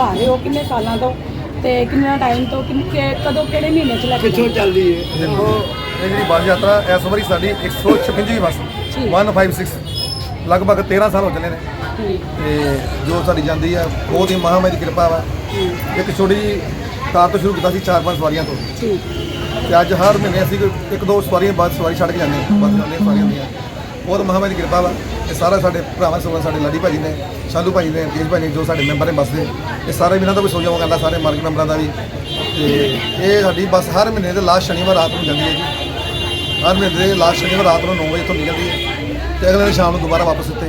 ਨਿਭਾ ਰਹੇ ਹੋ? ਕਿੰਨੇ ਸਾਲਾਂ ਤੋਂ? ਤੇ ਕਿੰਨਾ ਟਾਈਮ ਤੋਂ? ਕਿੰਨੇ ਕਿ- ਕਦੋਂ ਕਿਹੜੇ ਮਹੀਨੇ ਚ ਲੈ ਕੇ ਕਿੱਥੋਂ ਚੱਲਦੀ ਹੈ। ਦੇਖੋ ਇਹ ਜਿਹੜੀ ਬੱਸ ਯਾਤਰਾ ਇਸ ਵਾਰੀ ਸਾਡੀ 156ਵੀਂ ਬੱਸ। 156 ਲਗਭਗ 13 ਸਾਲ ਹੋ ਚੱਲੇ ਨੇ। ਤੇ ਜੋ ਸਾਡੀ ਜਾਂਦੀ ਆ ਬਹੁਤ ਹੀ ਮਹਾਮਾਰੀ ਦੀ ਕਿਰਪਾ ਵਾ। ਇੱਕ ਛੋਟੀ ਕਾਰ ਤੋਂ ਸ਼ੁਰੂ ਕੀਤਾ ਸੀ ਚਾਰ ਪੰਜ ਸਵਾਰੀਆਂ ਤੋਂ। ਤੇ ਅੱਜ ਹਰ ਮਹੀਨੇ ਅਸੀਂ ਇੱਕ ਦੋ ਸਵਾਰੀਆਂ ਬਾਅਦ ਸਵਾਰੀ ਛੱਡ ਕੇ ਜਾਂਦੇ ਹਾਂ। ਬੱਸ ਜਾਂਦੀਆਂ ਸਵਾਰੀਆਂ ਹੁੰਦੀਆਂ। ਬਹੁਤ ਮਹਾਮਾਰੀ ਦੀ ਕਿਰਪਾ ਵਾ। ਇਹ ਸਾਰਾ ਸਾਡੇ ਭਰਾਵਾਂ ਸੋਲਾਂ ਸਾਡੇ ਲਾਡੀ ਭਾਜੀ ਨੇ ਸ਼ਾਲੂ ਭਾਜੀ ਨੇ ਕੇਸ਼ ਭਾਜੀ ਨੇ ਜੋ ਸਾਡੇ ਮੈਂਬਰ ਨੇ ਬੱਸ ਦੇ ਇਹ ਸਾਰੇ ਵੀ ਇਹਨਾਂ ਦਾ ਵੀ ਸੋਜਾ ਕਰਦਾ ਸਾਰੇ ਮਾਰਕੀਟ ਮੈਂਬਰਾਂ ਦਾ ਵੀ। ਤੇ ਇਹ ਸਾਡੀ ਬੱਸ ਹਰ ਮਹੀਨੇ ਦੇ ਲਾਸਟ ਸ਼ਨੀਵਾਰ ਰਾਤ ਨੂੰ ਜਾਂਦੀ ਹੈ ਜੀ। ਹਰ ਮਹੀਨੇ ਦੇ ਲਾਸਟ ਸ਼ਨੀਵਾਰ ਰਾਤ ਨੂੰ 9 ਵਜੇ ਤੋਂ ਨਿਕਲਦੀ ਹੈ ਤੇ ਅਗਲੇ ਦਿਨ ਸ਼ਾਮ ਨੂੰ ਦੁਬਾਰਾ ਵਾਪਸ ਇੱਥੇ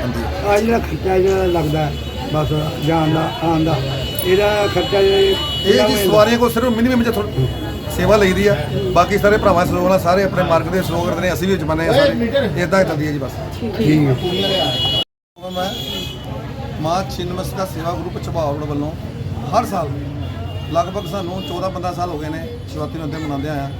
ਆਉਂਦੀ ਹੈ। ਆ ਜਿਹੜਾ ਖਰਚਾ ਜਿਹੜਾ ਲੱਗਦਾ ਬਸ ਜਾਣ ਦਾ ਆਉਣ ਦਾ ਇਹਦਾ ਖਰਚਾ ਇਹ ਜੀ ਸਵਾਰੀਆਂ ਕੋ ਸਿਰਫ ਮਿਨੀਮਮ ਜੇ ਥੋੜੀ ਸੇਵਾ ਲਈਦੀ ਆ। ਬਾਕੀ ਸਾਰੇ ਭਰਾਵਾਂ ਸਹਿਯੋਗ ਨਾਲ ਸਾਰੇ ਆਪਣੇ ਮਾਰਗ ਦੇ ਸਹਿਯੋਗ ਕਰਦੇ ਨੇ ਅਸੀਂ ਵੀ ਵਿੱਚ ਬੰਨੇ ਆ ਸਾਰੇ। ਇਦਾਂ ਚੱਲਦੀ ਹੈ ਜੀ ਬਸ। ਠੀਕ ਹੈ। ਮੈਂ ਮਾਂ ਛਿਨਮਸਕਾ ਸੇਵਾ ਗਰੁੱਪ ਚਬਾਵੜ ਵੱਲੋਂ ਹਰ ਸਾਲ ਲਗਭਗ ਸਾਨੂੰ 14 15 ਸਾਲ ਹੋ ਗਏ ਨੇ ਸ਼ਿਵਰਾਤਰੀ ਨੂੰ ਮਨਾਉਂਦੇ ਆਇਆ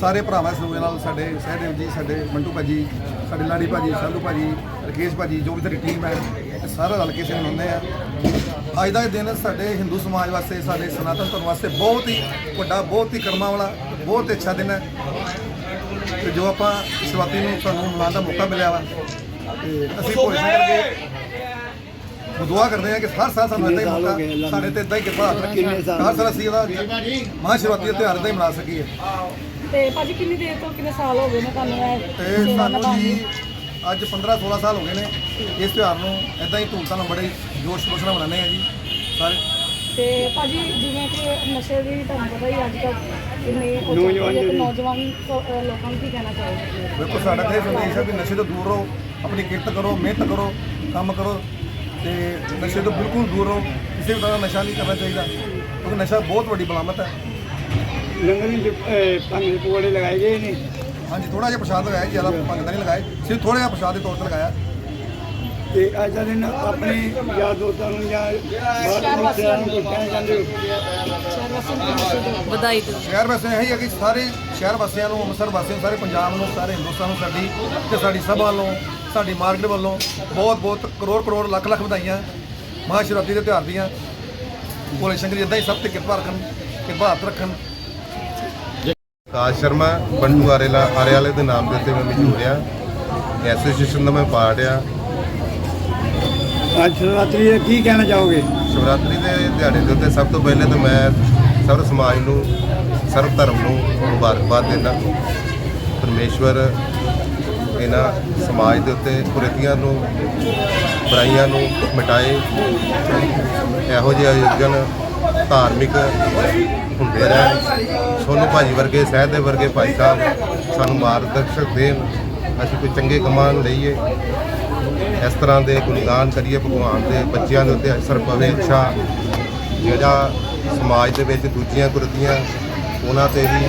ਸਾਰੇ ਭਰਾਵਾਂ ਸਹਿਯੋਗ ਨਾਲ ਸਾਡੇ ਸਹਿਦੇਵ ਜੀ ਸਾਡੇ ਮੰਟੂ ਭਾਜੀ ਸਾਡੇ ਲਾੜੀ ਭਾਜੀ ਸਾਲੂ ਭਾਜੀ ਰਕੇਸ਼ ਭਾਜੀ ਜੋ ਵੀ ਸਾਡੀ ਟੀਮ ਹੈ ਇਹ ਸਾਰੇ ਰਲ ਕੇ ਅਸੀਂ ਮਨਾਉਂਦੇ ਆ ਅੱਜ ਦਾ ਇਹ ਦਿਨ ਸਾਡੇ ਹਿੰਦੂ ਸਮਾਜ ਵਾਸਤੇ ਸਾਡੇ ਸਨਾਤਨ ਧਰਮ ਵਾਸਤੇ ਬਹੁਤ ਹੀ ਵੱਡਾ ਬਹੁਤ ਹੀ ਕਰਮਾਂ ਵਾਲਾ ਬਹੁਤ ਹੀ ਅੱਛਾ ਦਿਨ ਹੈ। ਤੇ ਜੋ ਆਪਾਂ ਸ਼ਿਵਰਾਤਰੀ ਨੂੰ ਸਾਨੂੰ ਮਨਾਉਣ ਦਾ ਮੌਕਾ ਮਿਲਿਆ ਵਾ ਤੇ ਅਸੀਂ ਕੋਸ਼ਿਸ਼ ਕਰਕੇ ਦੁਆ ਕਰਦੇ ਆ ਕਿ ਹਰ ਸਾਲ ਸਾਨੂੰ ਇਦਾਂ ਹੀ ਮੌਕਾ ਸਾਡੇ ਤੇ ਇਦਾਂ ਹੀ ਕਿਰਪਾ ਹੱਥ ਰੱਖੀ ਹਰ ਸਾਲ ਅਸੀਂ ਉਹਦਾ ਮਹਾਂ ਸ਼ਿਵਰਾਤਰੀ ਦਾ ਤਿਉਹਾਰ ਇਦਾਂ ਹੀ ਮਨਾ ਸਕੀਏ। ਤੇ ਭਾਜੀ ਕਿੰਨੀ ਦੇਰ ਤੋਂ ਕਿੰਨੇ ਸਾਲ ਹੋ ਗਏ ਨੇ ਤੁਹਾਨੂੰ ਇਹ ਤੇ ਸਾਨੂੰ ਜੀ? ਅੱਜ 15 16 ਸਾਲ ਹੋ ਗਏ ਨੇ ਇਸ ਤਿਉਹਾਰ ਨੂੰ ਇਦਾਂ ਹੀ ਧੂਮਧਾਮ ਨਾਲ ਬੜੇ ਜੋਸ਼ ਖੁਸ਼ ਨਾਲ ਮਨਾਉਂਦੇ ਆ ਜੀ ਸਾਰੇ। ਤੇ ਭਾਜੀ ਜਿਵੇਂ ਕਿ ਨਸ਼ੇ ਦੀ ਤੁਹਾਨੂੰ ਪਤਾ ਹੀ ਅੱਜ ਕੱਲ੍ਹ ਰਹੀ ਹੈ ਜਿਹੜੀ- ਨੌਜਵਾਨ ਲੋਕਾਂ ਨੂੰ ਕੀ ਕਹਿਣਾ ਚਾਹੋਗੇ? ਵੇਖੋ ਸਾਡਾ ਤਾਂ ਇਹ ਸੰਦੇਸ਼ ਹੈ ਵੀ ਨਸ਼ੇ ਤੋਂ ਦੂਰ ਰਹੋ ਆਪਣੀ ਕਿਰਤ ਕਰੋ ਮਿਹਨਤ ਕਰੋ ਕੰਮ ਕਰੋ ਤੇ ਨਸ਼ੇ ਤੋਂ ਬਿਲਕੁਲ ਦੂਰ ਰਹੋ। ਕਿਸੇ ਵੀ ਤਰ੍ਹਾਂ ਦਾ ਨਸ਼ਾ ਨਹੀਂ ਕਰਨਾ ਚਾਹੀਦਾ ਕਿਉਂਕਿ ਨਸ਼ਾ ਬਹੁਤ ਵੱਡੀ ਬਲਾਮਤ ਹੈ। ਲੰਗਰ ਵਿੱਚ ਪੰਜ ਪਕੌੜੇ ਲਗਾਏ ਗਏ ਨੇ। ਹਾਂਜੀ ਥੋੜਾ ਜਿਹਾ ਪ੍ਰਸ਼ਾਦ ਲਗਾਇਆ ਜੀ, ਜ਼ਿਆਦਾ ਭੰਗਦਾ ਨਹੀਂ ਲਗਾਇਆ ਸਿਰਫ ਥੋੜਾ ਜਿਹਾ ਪ੍ਰਸ਼ਾਦ ਦੇ ਤੌਰ ਤੇ ਲਗਾਇਆ। ਤੇ ਅੱਜ ਦਾ ਦਿਨ ਆਪਣੇ ਯਾਰ ਦੋਸਤਾਂ ਨੂੰ ਜਾਂ ਬਾਹਰ ਵਾਸੀਆਂ ਨੂੰ ਕੋਈ ਕਹਿਣਾ ਚਾਹੁੰਦੇ ਹੋ? ਸ਼ਹਿਰ ਵਾਸੀਆਂ ਨੂੰ ਨਸ਼ੇ ਤੋਂ ਵਧਾਈ ਦਿਓ। ਸ਼ਹਿਰ ਵਾਸੀਆਂ ਇਹੀ ਹੈ ਕਿ ਸਾਰੇ ਸ਼ਹਿਰ ਵਾਸੀਆਂ ਨੂੰ ਅੰਮ੍ਰਿਤਸਰ ਵਾਸੀਆਂ ਨੂੰ ਸਾਰੇ ਪੰਜਾਬ ਨੂੰ ਸਾਰੇ ਹਿੰਦੁਸਤਾਨ ਨੂੰ ਸਾਡੀ ਤੇ ਸਾਡੀ ਸਭਾ ਵੱਲੋਂ ਸਾਡੀ ਮਾਰਕੀਟ ਵੱਲੋਂ ਬਹੁਤ ਬਹੁਤ ਕਰੋੜ ਕਰੋੜ ਲੱਖ ਲੱਖ ਵਧਾਈਆਂ ਮਹਾਂ ਸ਼ਿਵਰਾਤਰੀ ਦੇ ਤਿਉਹਾਰ ਦੀਆਂ। ਭੋਲੇ ਸ਼ੰਕਰ ਜੀ ਇਦਾਂ ਹੀ ਸਭ ਤੇ ਕਿਰਪਾ ਰੱਖਣ ਕਿਰਪਾ ਹੱਥ ਰੱਖਣ। ਕਾਜ ਸ਼ਰਮਾ ਬੰਡੂ ਆਰੇਲਾ ਆਰੇ ਵਾਲੇ ਦੇ ਨਾਮ ਦੇ ਉੱਤੇ ਮੈਂ ਮਸ਼ਹੂਰ ਆ ਐਸੋਸੀਏਸ਼ਨ ਦਾ ਮੈਂ ਪਾਰਟ ਆ ਅੱਜ ਸ਼ਿਵਰਾਤਰੀ ਦਾ ਕੀ ਕਹਿਣਾ ਚਾਹੋਗੇ? ਸ਼ਿਵਰਾਤਰੀ ਦੇ ਦਿਹਾੜੇ ਦੇ ਉੱਤੇ ਸਭ ਤੋਂ ਪਹਿਲੇ ਤਾਂ ਮੈਂ ਸਰਵ ਸਮਾਜ ਨੂੰ ਸਰਵ ਧਰਮ ਨੂੰ ਮੁਬਾਰਕਬਾਦ ਦਿੰਦਾ। ਪਰਮੇਸ਼ਵਰ ਇਹਨਾਂ ਸਮਾਜ ਦੇ ਉੱਤੇ ਕੁਰੀਤੀਆਂ ਨੂੰ ਬੁਰਾਈਆਂ ਨੂੰ ਮਿਟਾਏ। ਇਹੋ ਜਿਹੇ ਆਯੋਜਨ ਧਾਰਮਿਕ ਹੁੰਦੇ ਰਹਿਣ। ਸੋਨੂੰ ਭਾਜੀ ਵਰਗੇ, ਸਹਿਦ ਦੇ ਵਰਗੇ ਭਾਈ ਸਾਹਿਬ ਸਾਨੂੰ ਮਾਰਗਦਰਸ਼ਕ ਦੇਣ। ਅਸੀਂ ਕੋਈ ਚੰਗੇ ਕੰਮਾਂ ਨੂੰ ਲਈਏ। ਇਸ ਤਰ੍ਹਾਂ ਦੇ ਗੁਣਗਾਨ ਕਰੀਏ ਭਗਵਾਨ ਦੇ ਬੱਚਿਆਂ ਦੇ ਉੱਤੇ ਅਸਰ ਪਵੇ ਅੱਛਾ ਜਿਹੜਾ ਸਮਾਜ ਦੇ ਵਿੱਚ ਦੂਜੀਆਂ ਕੁਰਤੀਆਂ ਉਹਨਾਂ ਤੇ ਵੀ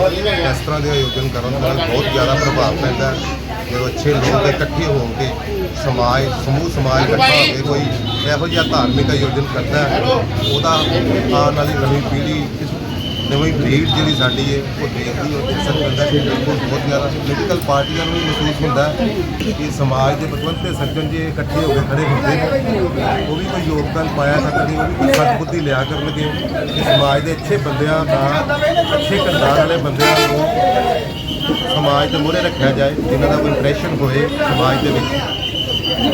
ਇਸ ਤਰ੍ਹਾਂ ਦੇ ਆਯੋਜਨ ਕਰਨ ਨਾਲ ਬਹੁਤ ਜ਼ਿਆਦਾ ਪ੍ਰਭਾਵ ਪੈਂਦਾ। ਹੈ ਜਦੋਂ ਅੱਛੇ ਲੋਕ ਇਕੱਠੇ ਹੋ ਕੇ ਸਮਾਜ, ਸਮੂਹ, ਸਮਾਜ ਇਕੱਠਾ ਹੋ ਕੇ ਕੋਈ ਇਹੋ ਜਿਹਾ ਧਾਰਮਿਕ ਆਯੋਜਨ ਕਰਦਾ ਹੈ, ਉਹਦਾ ਆਉਣ ਵਾਲੀ ਨਵੀਂ ਪੀੜ੍ਹੀ ਨਵੀਂ ਬਰੀਡ ਜਿਹੜੀ ਸਾਡੀ ਹੈ, ਉਹ ਦੇਖਦੀ ਉਹ ਦੇਖ ਸਕਦਾ ਕਿ ਬਿਲਕੁਲ ਬਹੁਤ ਜ਼ਿਆਦਾ ਪੋਲੀਟੀਕਲ ਪਾਰਟੀਆਂ ਨੂੰ ਵੀ ਮਹਿਸੂਸ ਹੁੰਦਾ ਕਿ ਸਮਾਜ ਦੇ ਪਤਵੰਤੇ ਸੱਜਣ ਜੇ ਇਕੱਠੇ ਹੋ ਕੇ ਖੜੇ ਹੁੰਦੇ ਨੇ, ਉਹ ਵੀ ਕੋਈ ਯੋਗਦਾਨ ਪਾਇਆ ਸਕਦੇ ਉਹ ਵੀ ਕੋਈ ਸਤਬੁੱਧੀ ਲਿਆ ਕਰਨਗੇ ਕਿ ਸਮਾਜ ਦੇ ਅੱਛੇ ਬੰਦਿਆਂ ਦਾ ਅੱਛੇ ਕਿਰਦਾਰ ਵਾਲੇ ਬੰਦਿਆਂ ਨੂੰ ਸਮਾਜ ਦੇ ਮੂਹਰੇ ਰੱਖਿਆ ਜਾਏ ਜਿਨ੍ਹਾਂ ਦਾ ਕੋਈ ਇੰਪ੍ਰੈਸ਼ਨ ਹੋਏ ਸਮਾਜ ਦੇ ਵਿੱਚ।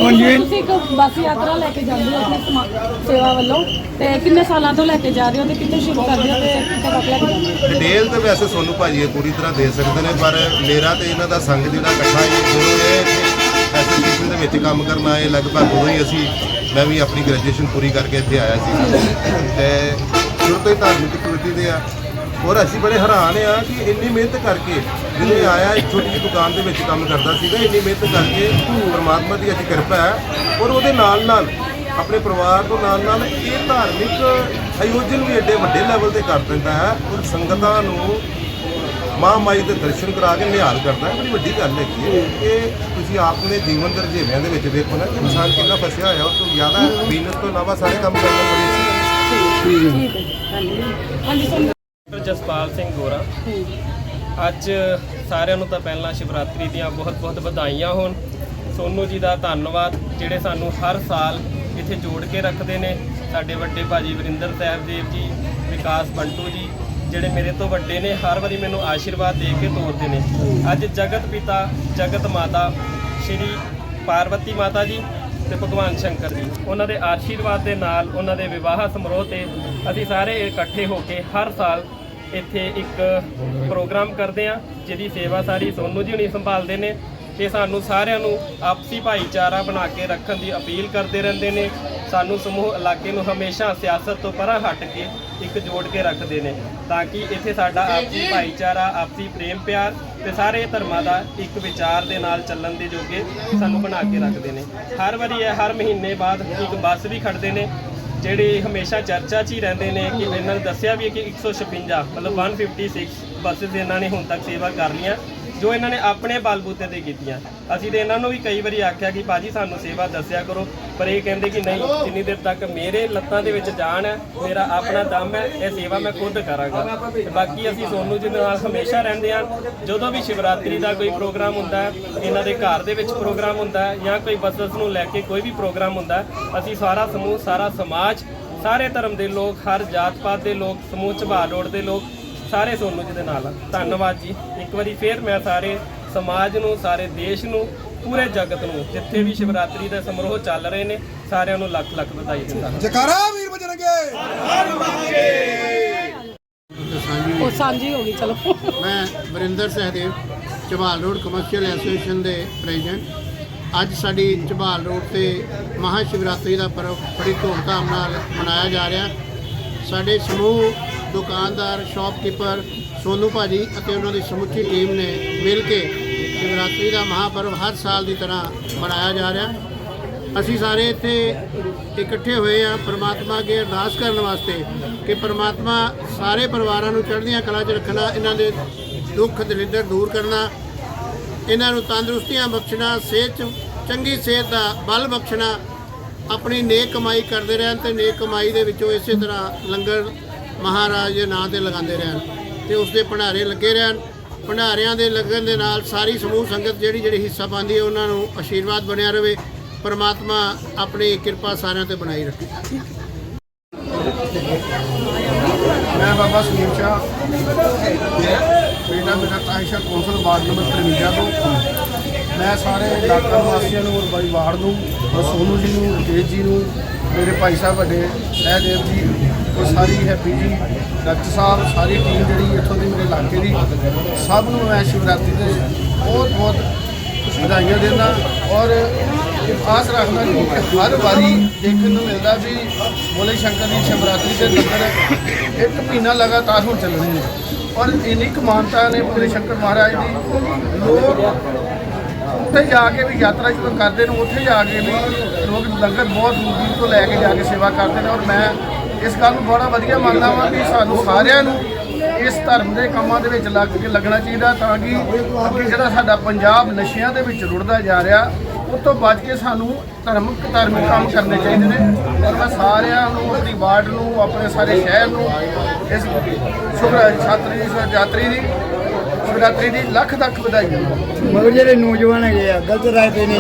ਜਿਵੇਂ ਤੁਸੀਂ ਇੱਕ ਬੱਸ ਯਾਤਰਾ ਲੈ ਕੇ ਜਾਂਦੇ ਹੋ ਆਪਣੀ ਸਮਾ- ਸੇਵਾ ਵੱਲੋਂ ਤੇ ਕਿੰਨੇ ਸਾਲਾਂ ਤੋਂ ਲੈ ਕੇ ਜਾ ਰਹੇ ਹੋ ਤੇ ਕਿੱਥੋਂ ਸ਼ੁਰੂ ਕਰਦੇ ਹੋ ਤੇ ਕਿੱਥੇ ਤੱਕ ਲੈ ਕੇ ਜਾਂਦੇ ਹੋ? ਡਿਟੇਲ ਤੇ ਵੈਸੇ ਸੋਨੂੰ ਭਾਜੀ ਇਹ ਪੂਰੀ ਤਰ੍ਹਾਂ ਦੇ ਸਕਦੇ ਨੇ ਪਰ ਮੇਰਾ ਤੇ ਇਹਨਾਂ ਦਾ ਸੰਗ ਜਿਹੜਾ ਇਕੱਠਾ ਹੈ ਜਦੋਂ ਇਹ ਐਸੋਸੀਏਸ਼ਨ ਦੇ ਵਿੱਚ ਕੰਮ ਕਰਨ ਆਏ ਲਗਭਗ ਉਦੋਂ ਹੀ ਅਸੀਂ ਮੈਂ ਵੀ ਆਪਣੀ ਗ੍ਰੈਜੂਏਸ਼ਨ ਪੂਰੀ ਕਰਕੇ ਇੱਥੇ ਆਇਆ ਸੀ। ਤੇ ਸ਼ੁਰੂ ਤੋਂ ਹੀ ਧਾਰਮਿਕ ਪ੍ਰਵਿਰਤੀ ਦੇ ਆ। ਔਰ ਅਸੀਂ ਬੜੇ ਹੈਰਾਨ ਆ ਕਿ ਇੰਨੀ ਮਿਹਨਤ ਕਰਕੇ ਜਦੋਂ ਆਇਆ ਇੱਕ ਛੋਟੀ ਜਿਹੀ ਦੁਕਾਨ ਦੇ ਵਿੱਚ ਕੰਮ ਕਰਦਾ ਸੀਗਾ, ਇੰਨੀ ਮਿਹਨਤ ਕਰਕੇ ਪਰਮਾਤਮਾ ਦੀ ਅੱਜ ਕਿਰਪਾ ਹੈ ਔਰ ਉਹਦੇ ਨਾਲ ਨਾਲ ਆਪਣੇ ਪਰਿਵਾਰ ਤੋਂ ਨਾਲ ਨਾਲ ਇਹ ਧਾਰਮਿਕ ਆਯੋਜਨ ਵੀ ਐਡੇ ਵੱਡੇ ਲੈਵਲ ਤੇ ਕਰ ਦਿੰਦਾ ਹੈ ਔਰ ਸੰਗਤਾਂ ਨੂੰ ਮਾਂ ਮਾਈ ਦੇ ਦਰਸ਼ਨ ਕਰਾ ਕੇ ਨਿਹਾਲ ਕਰਦਾ ਹੈ। ਬੜੀ ਵੱਡੀ ਗੱਲ ਹੈਗੀ ਹੈ। ਇਹ ਤੁਸੀਂ ਆਪਣੇ ਜੀਵਨ ਦੇ ਰੁਝੇਵਿਆਂ ਦੇ ਵਿੱਚ ਵੇਖੋ ਨਾ ਕਿ ਇਨਸਾਨ ਕਿੰਨਾ ਫਸਿਆ ਹੋਇਆ ਉਸ ਤੋਂ ਜ਼ਿਆਦਾ ਬਿਜ਼ਨਸ ਤੋਂ ਇਲਾਵਾ ਸਾਰੇ ਕੰਮ ਕਰਨਾ ਬੜੀ ਅੱਛੀ ਠੀਕ ਹੈ ਹਾਂਜੀ ਜਸਪਾਲ ਸਿੰਘ ਗੋਰਾ। ਅੱਜ ਸਾਰਿਆਂ ਨੂੰ ਤਾਂ ਪਹਿਲਾਂ ਸ਼ਿਵਰਾਤਰੀ ਦੀਆਂ ਬਹੁਤ-ਬਹੁਤ ਵਧਾਈਆਂ ਹੋਣ। ਸੋਨੂ ਜੀ ਦਾ ਧੰਨਵਾਦ, ਜਿਹੜੇ ਸਾਨੂੰ ਹਰ ਸਾਲ ਇੱਥੇ ਜੋੜ ਕੇ ਰੱਖਦੇ ਨੇ। ਸਾਡੇ ਵੱਡੇ ਭਾਜੀ ਵਰਿੰਦਰ ਸਾਹਿਬ ਦੇਵ ਜੀ, ਵਿਕਾਸ ਬੰਟੂ ਜੀ, ਜਿਹੜੇ ਮੇਰੇ ਤੋਂ ਵੱਡੇ ਨੇ, ਹਰ ਵਾਰੀ ਮੈਨੂੰ ਆਸ਼ੀਰਵਾਦ ਦੇ ਕੇ ਤੋਰਦੇ ਨੇ। ਅੱਜ ਜਗਤ ਪਿਤਾ, ਜਗਤ ਮਾਤਾ, ਸ਼੍ਰੀ ਪਾਰਵਤੀ ਮਾਤਾ ਜੀ ਤੇ ਭਗਵਾਨ ਸ਼ੰਕਰ ਜੀ। ਉਹਨਾਂ ਦੇ ਆਸ਼ੀਰਵਾਦ ਦੇ ਨਾਲ, ਉਹਨਾਂ ਦੇ ਵਿਵਾਹ ਸਮਾਰੋਹ ਤੇ ਅਸੀਂ ਸਾਰੇ ਇਕੱਠੇ ਹੋ ਕੇ ਹਰ ਸਾਲ ਇੱਥੇ ਇੱਕ ਪ੍ਰੋਗਰਾਮ ਕਰਦੇ ਆ ਜਿਹਦੀ ਸੇਵਾ ਸਾਰੀ ਸੋਨੂ ਜੀ ਹੁਣੀ ਸੰਭਾਲਦੇ ਨੇ ਤੇ ਸਾਨੂੰ ਸਾਰਿਆਂ ਨੂੰ ਆਪਸੀ ਭਾਈਚਾਰਾ ਬਣਾ ਕੇ ਰੱਖਣ ਦੀ ਅਪੀਲ ਕਰਦੇ ਰਹਿੰਦੇ ਨੇ। ਸਾਨੂੰ ਸਮੂਹ ਇਲਾਕੇ ਨੂੰ ਹਮੇਸ਼ਾ ਸਿਆਸਤ ਤੋਂ ਪਰਾਂ ਹਟ ਕੇ ਇੱਕ ਜੋੜ ਕੇ ਰੱਖਦੇ ਨੇ ਤਾਂ ਕਿ ਇੱਥੇ ਸਾਡਾ ਆਪਸੀ ਭਾਈਚਾਰਾ ਆਪਸੀ ਪ੍ਰੇਮ ਪਿਆਰ ਤੇ ਸਾਰੇ ਧਰਮਾਂ ਦਾ ਇੱਕ ਵਿਚਾਰ ਦੇ ਨਾਲ ਚੱਲਣ ਦੇ ਜੋਗੇ ਸਾਨੂੰ ਬਣਾ ਕੇ ਰੱਖਦੇ ਨੇ। ਹਰ ਵਾਰੀ ਇਹ ਹਰ ਮਹੀਨੇ ਬਾਅਦ ਇੱਕ ਬੱਸ ਵੀ ਖੜਦੇ ਨੇ ਜਿਹੜੇ ਹਮੇਸ਼ਾ ਚਰਚਾ 'ਚ ਹੀ ਰਹਿੰਦੇ ਨੇ ਕਿ ਇਹਨਾਂ ਨੇ ਦੱਸਿਆ ਵੀ ਹੈ ਕਿ 156 ਮਤਲਬ 156 ਬੱਸਸ ਇਹਨਾਂ ਨੇ ਹੁਣ ਤੱਕ ਸੇਵਾ ਕਰ ਲੀਆਂ ਜੋ ਇਹਨਾਂ ਨੇ ਆਪਣੇ ਬਲਬੂਤੇ ਤੇ ਕੀਤੀਆਂ। ਅਸੀਂ ਤੇ ਇਹਨਾਂ ਨੂੰ ਵੀ ਕਈ ਵਾਰੀ ਆਖਿਆ ਕਿ ਬਾਜੀ ਸਾਨੂੰ ਸੇਵਾ ਦੱਸਿਆ ਕਰੋ, ਪਰ ਇਹ ਕਹਿੰਦੇ ਕਿ ਨਹੀਂ, ਜਿੰਨੀ ਦੇਰ ਤੱਕ ਮੇਰੇ ਲੱਤਾਂ ਦੇ ਵਿੱਚ ਜਾਨ ਹੈ, ਮੇਰਾ ਆਪਣਾ ਦਮ ਹੈ, ਇਹ ਸੇਵਾ ਮੈਂ ਖੁਦ ਕਰਾਂਗਾ। ਤੇ ਬਾਕੀ ਅਸੀਂ ਸੋਨੂ ਜੀ ਦੇ ਨਾਲ ਹਮੇਸ਼ਾ ਰਹਿੰਦੇ ਹਾਂ। ਜਦੋਂ ਵੀ ਸ਼ਿਵਰਾਤਰੀ ਦਾ ਕੋਈ ਪ੍ਰੋਗਰਾਮ ਹੁੰਦਾ ਹੈ, ਇਹਨਾਂ ਦੇ ਘਰ ਦੇ ਵਿੱਚ ਪ੍ਰੋਗਰਾਮ ਹੁੰਦਾ ਹੈ, ਜਾਂ ਕੋਈ ਬੱਸਸ ਨੂੰ ਲੈ ਕੇ ਕੋਈ ਵੀ ਪ੍ਰੋਗਰਾਮ ਹੁੰਦਾ ਅਸੀਂ ਸਾਰਾ ਸਮੂਹ, ਸਾਰਾ ਸਮਾਜ, ਸਾਰੇ ਧਰਮ ਦੇ ਲੋਕ, ਹਰ ਜਾਤ ਪਾਤ ਦੇ ਲੋਕ, ਸਮੂਹ ਝਬਾਰ ਰੋਡ ਦੇ ਲੋਕ ਸਾਰੇ ਸੋਨੂ ਜੀ ਦੇ ਨਾਲ। ਆ ਧੰਨਵਾਦ ਜੀ। ਇੱਕ ਵਾਰੀ ਫੇਰ ਮੈਂ ਸਾਰੇ ਸਮਾਜ ਨੂੰ ਸਾਰੇ ਦੇਸ਼ ਨੂੰ ਪੂਰੇ ਜਗਤ ਨੂੰ ਜਿੱਥੇ ਵੀ ਸ਼ਿਵਰਾਤਰੀ ਦੇ ਸਮਾਰੋਹ ਚੱਲ ਰਹੇ ਨੇ ਸਾਰਿਆਂ ਨੂੰ ਲੱਖ ਲੱਖ ਵਧਾਈ ਦਿੰਦਾ ਹਾਂ। ਜਕਾਰਾ ਵੀਰ ਬਜਰੰਗੇ ਉਹ ਸਾਂਝੀ ਹੋ ਗਈ ਚਲੋ। ਮੈਂ Varinder Sahdev Jhabal road commercial association ਦੇ ਪ੍ਰੈਜ਼ੀਡੈਂਟ ਅੱਜ ਸਾਡੀ ਝਬਾਲ ਰੋਡ ਤੇ ਮਹਾ ਸ਼ਿਵਰਾਤਰੀ ਦਾ ਪਰਵ ਬੜੀ ਧੂਮਧਾਮ ਨਾਲ ਮਨਾਇਆ ਜਾ ਰਿਹਾ। ਸਾਡੇ ਸਮੂਹ ਦੁਕਾਨਦਾਰ ਸ਼ਾਪਕੀਪਰ ਸੋਨੂ ਭਾਜੀ ਅਤੇ ਉਹਨਾਂ ਦੀ ਸਮੁੱਚੀ ਟੀਮ ਨੇ ਮਿਲ ਕੇ ਸ਼ਿਵਰਾਤਰੀ ਦਾ ਮਹਾਪਰਵ ਹਰ ਸਾਲ ਦੀ ਤਰ੍ਹਾਂ ਮਨਾਇਆ ਜਾ ਰਿਹਾ। ਅਸੀਂ ਸਾਰੇ ਇੱਥੇ ਇਕੱਠੇ ਹੋਏ ਆ ਪ੍ਰਮਾਤਮਾ ਅੱਗੇ ਅਰਦਾਸ ਕਰਨ ਵਾਸਤੇ ਕਿ ਪ੍ਰਮਾਤਮਾ ਸਾਰੇ ਪਰਿਵਾਰਾਂ ਨੂੰ ਚੜ੍ਹਦੀਆਂ ਕਲਾ 'ਚ ਰੱਖਣਾ, ਇਹਨਾਂ ਦੇ ਦੁੱਖ ਦਲਿੱਦਰ ਦੂਰ ਕਰਨਾ, ਇਹਨਾਂ ਨੂੰ ਤੰਦਰੁਸਤੀਆਂ ਬਖਸ਼ਣਾ, ਸਿਹਤ 'ਚ ਚੰਗੀ ਸਿਹਤ ਦਾ ਬਲ ਬਖਸ਼ਣਾ, ਆਪਣੀ ਨੇਕ ਕਮਾਈ ਕਰਦੇ ਰਹਿਣ ਤੇ ਨੇਕ ਕਮਾਈ ਦੇ ਵਿੱਚੋਂ ਇਸੇ ਤਰ੍ਹਾਂ ਲੰਗਰ ਮਹਾਰਾਜ ਦੇ ਨਾਂ ਤੇ ਲਗਾਉਂਦੇ ਰਹਿਣ ਤੇ ਉਸ ਦੇ ਭੰਡਾਰੇ ਲੱਗੇ ਰਹਿਣ। ਭੰਡਾਰਿਆਂ ਦੇ ਲੱਗਣ ਦੇ ਨਾਲ ਸਾਰੀ ਸਮੂਹ ਸੰਗਤ ਜਿਹੜੀ ਜਿਹੜੀ ਹਿੱਸਾ ਪਾਉਂਦੀ ਹੈ, ਉਹਨਾਂ ਨੂੰ ਆਸ਼ੀਰਵਾਦ ਬਣਿਆ ਰਵੇ। ਪਰਮਾਤਮਾ ਆਪਣੀ ਕਿਰਪਾ ਸਾਰਿਆਂ ਤੇ ਬਣਾਈ ਰੱਖੇ। ਮੈਂ ਬਾਬਾ ਸੁਨੀਲ ਸ਼ਾਹ। ਬੇਟਾ ਮੇਰਾ ਤਾਇਸ਼ਾ ਕੌਂਸਲ ਵਾਰਡ ਨੰਬਰ 53 ਤੋਂ। ਮੈਂ ਸਾਰੇ ਇਲਾਕਾ ਵਾਸੀਆਂ ਨੂੰ ਔਰ ਪਰਿਵਾਰ ਨੂੰ, ਔਰ ਸੋਨੂ ਜੀ ਨੂੰ, ਰਕੇਸ਼ ਜੀ ਨੂੰ, ਮੇਰੇ ਭਾਈ ਸਾਹਿਬ ਵੱਡੇ, ਸਹਿਦੇਵ ਜੀ ਔਰ ਸਾਰੀ ਹੈਪੀ ਜੀ। ਡਾਕਟਰ ਸਾਹਿਬ, ਸਾਰੀ ਟੀਮ ਜਿਹੜੀ ਇੱਥੋਂ ਦੀ ਮੇਰੇ ਇਲਾਕੇ ਦੀ, ਸਭ ਨੂੰ ਮੈਂ ਸ਼ਿਵਰਾਤਰੀ ਦੇ ਬਹੁਤ ਬਹੁਤ ਵਧਾਈਆਂ ਦਿੰਦਾ। ਔਰ ਆਸ ਰੱਖਦਾ ਕਿ ਹਰ ਵਾਰੀ ਦੇਖਣ ਨੂੰ ਮਿਲਦਾ ਵੀ ਬੋਲੇ ਸ਼ੰਕਰ ਦੀ ਸ਼ਿਵਰਾਤਰੀ ਦੇ ਲੰਗਰ ਇੱਕ ਮਹੀਨਾ ਲਗਾਤਾਰ ਹੁਣ ਚੱਲਣੀ ਹੈ ਔਰ ਇੰਨੀ ਕੁ ਮਾਨਤਾ ਨੇ ਬੋਲੇ ਸ਼ੰਕਰ ਮਹਾਰਾਜ ਦੀ। ਲੋਕ ਉੱਥੇ ਜਾ ਕੇ ਵੀ ਯਾਤਰਾ ਜਦੋਂ ਕਰਦੇ ਨੇ, ਉੱਥੇ ਜਾ ਕੇ ਵੀ ਲੋਕ ਲੰਗਰ ਬਹੁਤ ਦੂਰ ਦੂਰ ਤੋਂ ਲੈ ਕੇ ਜਾ ਕੇ ਸੇਵਾ ਕਰਦੇ ਨੇ। ਔਰ ਮੈਂ ਇਸ ਗੱਲ ਨੂੰ ਬੜਾ ਵਧੀਆ ਮੰਨਦਾ ਹਾਂ ਕਿ ਸਾਨੂੰ ਸਾਰਿਆਂ ਨੂੰ ਇਸ ਧਰਮ ਦੇ ਕੰਮਾਂ ਦੇ ਵਿੱਚ ਲੱਗ ਕੇ ਲੱਗਣਾ ਚਾਹੀਦਾ ਤਾਂ ਕਿ ਅੱਗੇ ਜਿਹੜਾ ਸਾਡਾ ਪੰਜਾਬ ਨਸ਼ਿਆਂ ਦੇ ਵਿੱਚ ਰੁੜਦਾ ਜਾ ਰਿਹਾ ਉਹ ਤੋਂ ਬਚ ਕੇ ਸਾਨੂੰ ਧਰਮਿਕ ਧਾਰਮਿਕ ਕੰਮ ਕਰਨੇ ਚਾਹੀਦੇ ਨੇ। ਔਰ ਮੈਂ ਸਾਰਿਆਂ ਨੂੰ, ਆਪਣੀ ਵਾਰਡ ਨੂੰ, ਆਪਣੇ ਸਾਰੇ ਸ਼ਹਿਰ ਨੂੰ, ਇਸ ਸ਼ੁਭ ਛਾਤਰੀ ਦੀ ਯਾਤਰੀ ਦੀ ਸ਼ਿਵਰਾਤਰੀ ਦੀ ਲੱਖ ਲੱਖ ਵਧਾਈਆਂ। ਮਗਰ ਜਿਹੜੇ ਨੌਜਵਾਨ ਹੈਗੇ ਆ, ਗਲਤ ਰਾਹ ਤੇ ਨੇ